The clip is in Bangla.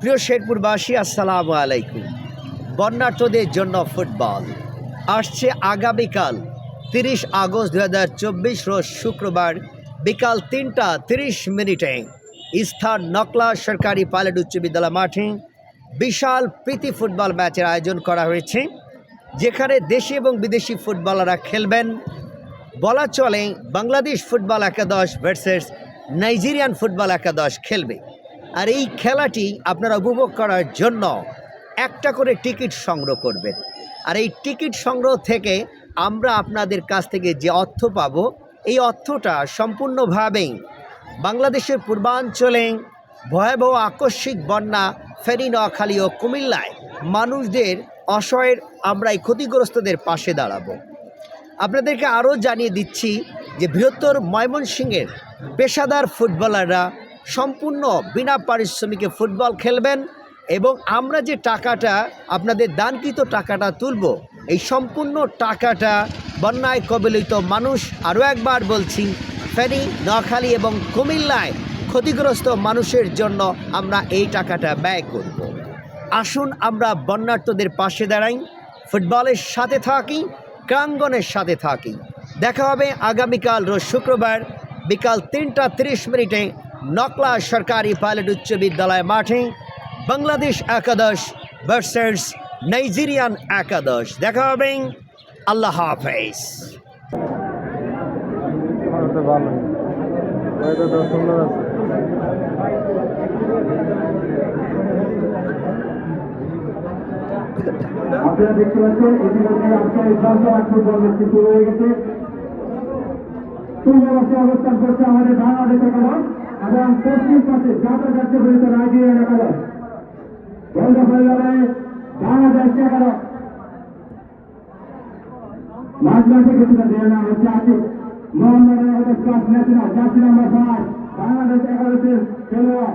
প্রিয় শেরপুরবাসী, আসসালামু আলাইকুম। বন্যার্থদের জন্য ফুটবল। আসছে আগামীকাল তিরিশ আগস্ট দু হাজার চব্বিশ রোজ শুক্রবার বিকাল তিনটা তিরিশ মিনিটে। স্থান নকলা সরকারি পাইলট উচ্চ বিদ্যালয় মাঠে বিশাল প্রীতি ফুটবল ম্যাচের আয়োজন করা হয়েছে, যেখানে দেশি এবং বিদেশি ফুটবলাররা খেলবেন। বলা চলে, বাংলাদেশ ফুটবল একাদশ ভার্সেস নাইজেরিয়ান ফুটবল একাদশ খেলবে। আর এই খেলাটি আপনারা উপভোগ করার জন্য একটা করে টিকিট সংগ্রহ করবেন। আর এই টিকিট সংগ্রহ থেকে আমরা আপনাদের কাছ থেকে যে অর্থ পাবো, এই অর্থটা সম্পূর্ণভাবেই বাংলাদেশের পূর্বাঞ্চলে ভয়াবহ আকস্মিক বন্যা, ফেনী, নোয়াখালী ও কুমিল্লায় মানুষদের অসহায়ের আমরা এই ক্ষতিগ্রস্তদের পাশে দাঁড়াবো। আপনাদেরকে আরও জানিয়ে দিচ্ছি যে বৃহত্তর ময়মনসিংহের পেশাদার ফুটবলাররা সম্পূর্ণ বিনা পারিশ্রমিকে ফুটবল খেলবেন এবং আমরা যে টাকাটা, আপনাদের দানকৃত টাকাটা তুলব, এই সম্পূর্ণ টাকাটা বন্যায় কবলিত মানুষ আরও একবার বলছি, ফেনী, নোয়াখালী এবং কুমিল্লায় ক্ষতিগ্রস্ত মানুষের জন্য আমরা এই টাকাটা ব্যয় করব। আসুন আমরা বন্যার্থদের পাশে দাঁড়াই, ফুটবলের সাথে থাকি, ক্রাঙ্গনের সাথে থাকি দেখা হবে আগামীকাল রোজ শুক্রবার, বিকাল তিনটা তিরিশ মিনিটে নকলা সরকারি পাইলট উচ্চ বিদ্যালয় মাঠে বাংলাদেশ একাদশ ভার্সেস নাইজেরিয়ান একাদশ। দেখা হবে। আল্লাহ হাফেজ। আপনারা দেখতে পাচ্ছেন ইতিমধ্যে গেছে অবস্থান করছে আমাদের একাদশ এবং পশ্চিম পাশে যাতে যাচ্ছে হয়েছে নাইজেরিয়া একাদশ বন্ধ হয়ে যাবে বাংলাদেশ একাদশ মাঝ মাঠে কিছুটা দেওয়া না হচ্ছে, আছে। মোহাম্মদ একাদশ ক্লাস ন্যাশনাল জাতি নাম্বার পাঁচ বাংলাদেশ একাদশের খেলোয়াড়।